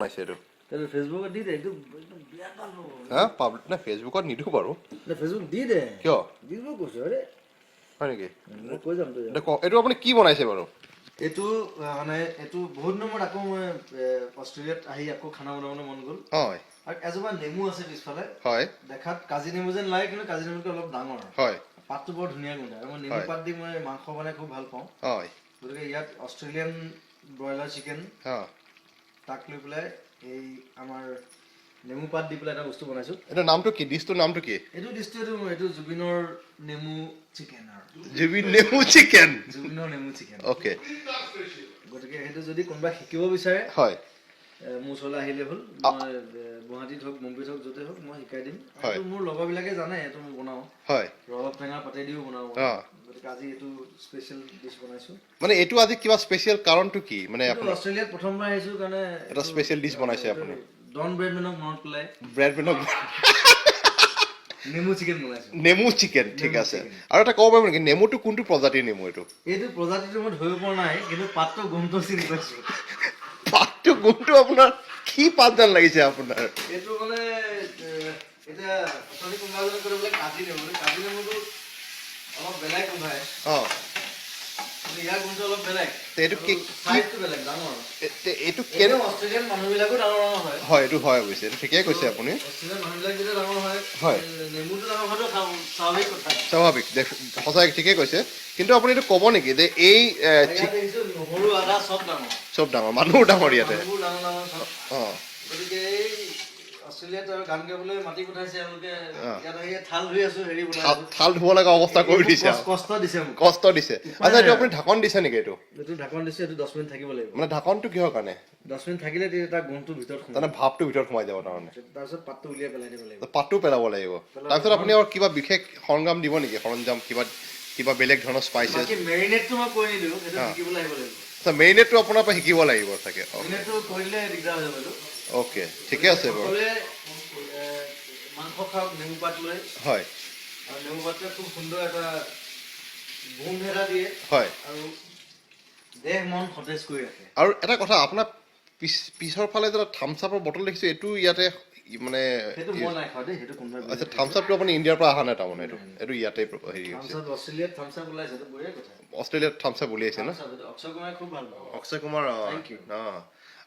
বনাইছে তাহলে দে না ফেসবুক দি দে। কিয়? দিব কৈছো আৰে হয় নেকি? কৈ যাম তই এইটো আপুনি কি বনাইছে বাৰু? এইটো মানে এইটো বহুত নম্বৰত আকৌ মই অষ্ট্ৰেলিয়াত আহি আকৌ খানা বনাবলৈ মন গ'ল। হয়। আৰু এজোপা নেমু আছে পিছফালে। হয়। দেখাত কাজি নেমু যেন লাগে কিন্তু কাজি নেমুতকৈ অলপ ডাঙৰ। হয়। পাতটো বৰ ধুনীয়া গোন্ধাই আৰু মই নেমু পাত দি মই মাংস বনাই খুব ভালো পাওঁ। হয়। গতিকে ইয়াত অষ্ট্ৰেলিয়ান ব্ৰইলাৰ চিকেন। তাক লৈ পেলাই এই আমাৰ নেমু পাত দি পেলাই এটা বস্তু বনাইছো। এইটো নামটো কি? ডিছটোৰ নামটো কি? এইটো ডিছটো এইটো এইটো জুবিনৰ নেমু চিকেন আৰু। জুবিন নেমু চিকেন। জুবিনৰ নেমু চিকেন। অ'কে গতিকে সেইটো যদি কোনোবাই শিকিব বিচাৰে হয়। মোৰ ওচৰলৈ আহিলে হ'ল। মই গুৱাহাটীত হওক মুম্বাইত হওক য'তে হওক মই শিকাই দিম। মোৰ লগৰবিলাকে জানে এইটো মই বনাওঁ। হয়। ৰবাব টেঙা পাতে দিও বনাওঁ। গতিকে আজি এইটো স্পেচিয়েল ডিছ বনাইছো। মানে এইটো আজি কিবা স্পেচিয়েল কাৰণটো কি? মানে আপোনাৰ অষ্ট্ৰেলিয়াত প্ৰথমবাৰ আহিছো কাৰণে এটা স্পেচিয়েল ডিছ বনাইছে আপুনি। ডন ব্ৰেডমেনক মনত পেলাই। ব্ৰেড মেনক নেমু চিকেন বনাইছো। নেমু চিকেন ঠিক আছে। আৰু এটা ক'ব পাৰিব নেকি? নেমুটো কোনটো প্ৰজাতিৰ নেমু এইটো? এইটো প্ৰজাতিটো মই ধৰিব পৰা নাই কিন্তু পাতটো গোন্ধটো চিনি পাইছো। গোন্ধটো আপোনাৰ কি পাত যেন লাগিছে আপোনাৰ এইটো মানে এ, এতিয়া অথনি কোনোবা এজনে কাজি নেমু কাজি নেমুটো অলপ বেলেগ গোন্ধায়। অঁ। বেলেগ। এইটো কেনে হয়। হয় এইটো হয় অৱশ্যে এইটো ঠিকেই কৈছে আপুনি। হয় হয়। স্বাভাৱিক কথা। স্বাভাৱিক দেখ- সঁচাই ঠিকেই কৈছে। কিন্তু আপুনি এইটো ক'ব নেকি যে এই নহৰু আদা চব ডাঙৰ। চব ডাঙৰ মানুহো ডাঙৰ ইয়াতে। মানুহবোৰ ডাঙৰ ডাঙৰ চব। অঁ। গতিকে এই অষ্ট্ৰেলিয়াত আৰু গান গাবলৈ মাতি পঠাইছে এওঁলোকে ইয়াত আহি থাল ধুই আছো হেৰি থাল ধুব লগা অৱস্থা কৰি দিছে কষ্ট- কষ্ট দিছে কষ্ট দিছে। আচ্ছা এইটো আপুনি ঢাকন দিছে নেকি এইটো? এইটো ঢাকন দিছে এইটো দহ মিনিট থাকিব লাগিব। মানে ঢাকনটো কিহৰ কাৰণে? দহ মিনিট থাকিলে তেতিয়া তাৰ গোন্ধটো ভিতৰত তাৰমানে ভাৱটো ভিতৰত সোমাই যাব তাৰমানে। তাৰপিছত পাতটো উলিয়াই পেলাই দিব লাগিব। পাতটো পেলাব লাগিব। তাৰপিছত আপুনি আৰু কিবা বিশেষ সৰঞ্জাম দিব নেকি? সৰঞ্জাম কিবা কিবা বেলেগ ধৰণৰ স্পাইচেছ মেৰিনেটটো মই কৰি নিদিওঁ সেইটো শিকিবলৈ আহিব লাগিব। আচ্ছা মেৰিনেটটো আপোনাৰ পৰা শিকিব লাগিব চাগে। অ'কে ঠিকে আছে বাৰু। মাংস খাওক নেমু পাত লৈ। হয়। আৰু নেমু খুব সুন্দৰ এটা গোন্ধ এটা দিয়ে। হয়। আৰু দেহ মন সতেজ কৰি ৰাখে। আৰু এটা কথা আপোনাৰ পিছ পিছৰ ফালে যে থামছ আপৰ বটল দেখিছোঁ এইটো ইয়াতে মানে আচ্ছা থামছ আপটো আপুনি ইণ্ডিয়াৰ পৰা অহা নাই তাৰমানে এইটো এইটো ইয়াতে হেৰি হৈছে। অষ্ট্ৰেলিয়াত থামছ আপ উলিয়াইছে ন? অক্ষয় কুমাৰে অ।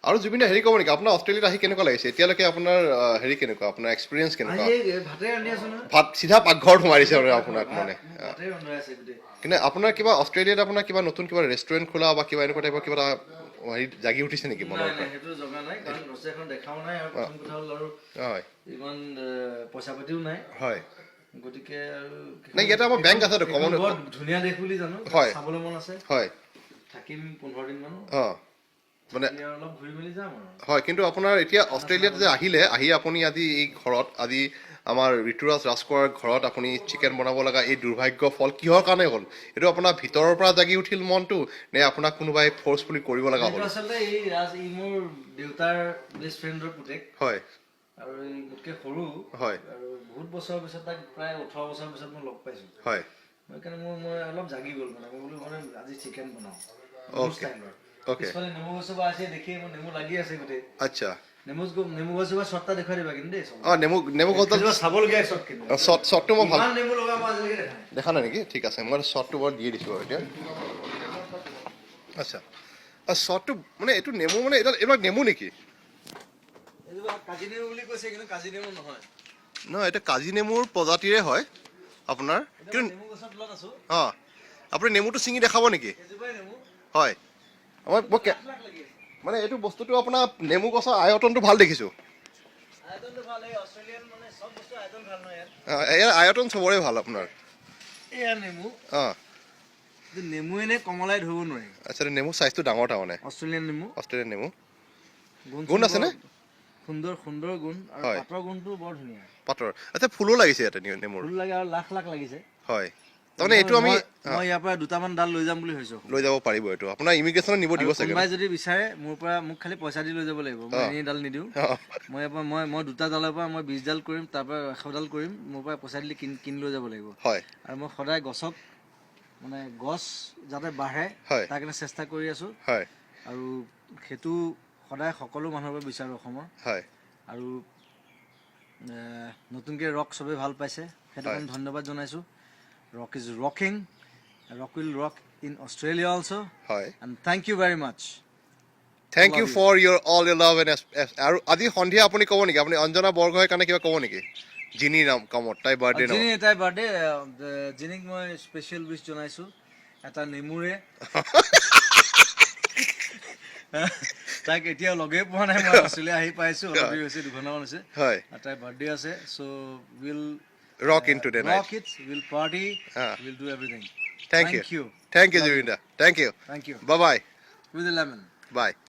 আৰু জুবিনে হেৰি ক'ব নেকি? আপোনাৰ অষ্ট্ৰেলিয়াত আহি কেনেকুৱা লাগিছে? এতিয়ালৈকে আপোনাৰ হেৰি কেনেকুৱা? আপোনাৰ এক্সপিৰিয়েঞ্চ কেনেকুৱা? ভাতে চিধা পাকঘৰত আৰু আপোনাক মানে আছে গোটেই। কিন্তু আপোনাৰ কিবা অষ্ট্ৰেলিয়াত আপোনাৰ কিবা নতুন কিবা ৰেষ্টুৰেণ্ট খোলা বা কিবা এনেকুৱা টাইপৰ কিবা এটা হেৰি জাগি উঠিছে নেকি মনৰ পৰা সেইটো জগা নাই কাৰণ ৰচী দেখাও নাই আৰু প্ৰথম কথা হ'ল আৰু হয়। ইমান পইচা পাতিও নাই। হয়। গতিকে আৰু নাই, ইয়াতে আমাৰ বেংক এইখন কমন- ধুনীয়া দেশ বুলি জানো হয়। চাবলৈ মন আছে। হয়। থাকিম পোন্ধৰ দিন মান। অ। মানে অলপ ঘূৰি মেলি যাম আৰু। হয় কিন্তু আপোনাৰ এতিয়া অষ্ট্ৰেলিয়াত যে আহিলে আহি আপুনি আজি এই ঘৰত আজি আমাৰ ঋতুৰাজ ৰাজকোঁৱৰৰ ঘৰত আপুনি চিকেন বনাব লগা এই দুৰ্ভাগ্য ফল কিহৰ কাৰণে হ'ল? এইটো আপোনাৰ ভিতৰৰ পৰা জাগি উঠিল মনটো নে আপোনাক কোনোবাই ফ'ৰ্চফুলি কৰিব লগা হ'ল? আচলতে এই ৰাজ ই মোৰ দেউতাৰ বেষ্ট ফ্ৰেণ্ডৰ পুতেক। হয়। আৰু মোতকে সৰু। হয়। আৰু বহুত বছৰৰ পিছত তাক প্ৰায় ওঠৰ বছৰৰ পিছত মই লগ পাইছো। হয়। মই সেইকাৰণে মোৰ মই অলপ জাগি গ'ল মানে। মই বোলো মানে আজি চিকেন বনাওঁ. Okay. পিছফালে নেমু গছজোপা আছে দেখি মোৰ নেমু লাগি আছে গোটেই। আচ্ছা। নেমু নেমু গছজোপা চৰ্টটা দেখুৱাই দিবা কিন্তু দেই অঁ নেমু নেমু গছডাল চাবলগীয়া চৰ্ট কিন্তু। শ্বটটো মই ভালো। নেমু লগা মই আজিলৈকে দেখা নাই। নেকি? ঠিক আছে মই শ্বটটো বাৰু দিয়ে দিছোঁ বাৰু এতিয়া। আচ্ছা। শ্বটটো মানে এইটো নেমু মানে এইডাল এইবিলাক নেমু নেকি? কাজি নেমু বুলি কৈছে কিন্তু কাজি নেমু নহয়। নহয় এইটো কাজি নেমুৰ প্ৰজাতিৰে হয় আপোনাৰ। কিন্তু অঁ। আপুনি নেমুটো ছিঙি দেখাব নেকি? হয়। মই মানে এইটো বস্তুটো আপোনাৰ নেমু গছৰ আয়তনটো ভালো দেখিছোঁ। মানে ইয়াৰ আয়তন চবৰে ভালো আপোনাৰ। এয়া নেমু। অঁ। নেমু এনে কমলাই ধৰিব নোৱাৰি। আচ্ছা নেমু চাইজটো ডাঙৰ তাৰমানে। অষ্ট্ৰেলিয়ান নেমু। অষ্ট্ৰেলিয়ান নেমু। গুণ আছেনে? সুন্দৰ সুন্দৰ গুণ। আৰু। পাতৰ গুণটো বৰ ধুনীয়া। পাতৰ। আচ্ছা ফুলো লাগিছে ইয়াতে নে- নেমুৰ? ফুল লাগে আৰু লাখ লাখ লাগিছে। হয়। তাৰমানে এইটো আমি মই- ইয়াৰ পৰা দুটামান ডাল লৈ যাম বুলি ভাবিছো। লৈ যাব পাৰিব এইটো। আপোনাৰ ইমিগ্ৰেশ্যনত নিব দিব চাগে। কোনোবাই যদি বিচাৰে মোৰ পৰা মোক খালি পইচা দি লৈ যাব লাগিব। মই অঁ। এনেই ডাল নিদিওঁ। মই ইয়াৰ পৰা মই মই দুটা ডালৰ পৰা মই বিছ ডাল কৰিম তাৰ পৰা এশডাল কৰিম মোৰ পৰা পইচা দিলে কিন কিনি লৈ যাব লাগিব। হয়। আৰু মই সদায় গছক মানে গছ যাতে বাঢ়ে হয়। তাৰ কাৰণে চেষ্টা কৰি আছো। হয়। আৰু সেইটো সদায় সকলো মানুহৰ বাবে বিচাৰোঁ অসমৰ। হয়। আৰু নতুনকৈ ৰক চবেই ভাল পাইছে। সেইটো। কাৰণে ধন্যবাদ জনাইছোঁ। Is rocking rock will rock in Australia also' হয় and thank you very much thank you Love you. For your all your love and আৰু আজি সন্ধিয়া আপুনি ক'ব নেকি? আপুনি অঞ্জনা বৰগোহাঁইৰ কাৰণে কিবা ক'ব নেকি? জিনি নাম কামত তাই বাৰ্থডে নাম জিনি তাইৰ বাৰ্থডে জিনিক মই স্পেচিয়েল উইচ জনাইছোঁ। এটা নেমুৰে। তাইক এতিয়াও লগেই পোৱা নাই মই অষ্ট্ৰেলিয়া আহি পাইছোঁ। অলপ দেৰি হৈছে দুঘণ্টামান হৈছে। হয়। তাইৰ বাৰ্থডে আছে so' will rock into the night. Rock it, we'll party, ah. we'll do everything. Thank you. Thank you. Thank you, Juvinda. Thank you. Thank you. Bye bye. With a lemon. Bye.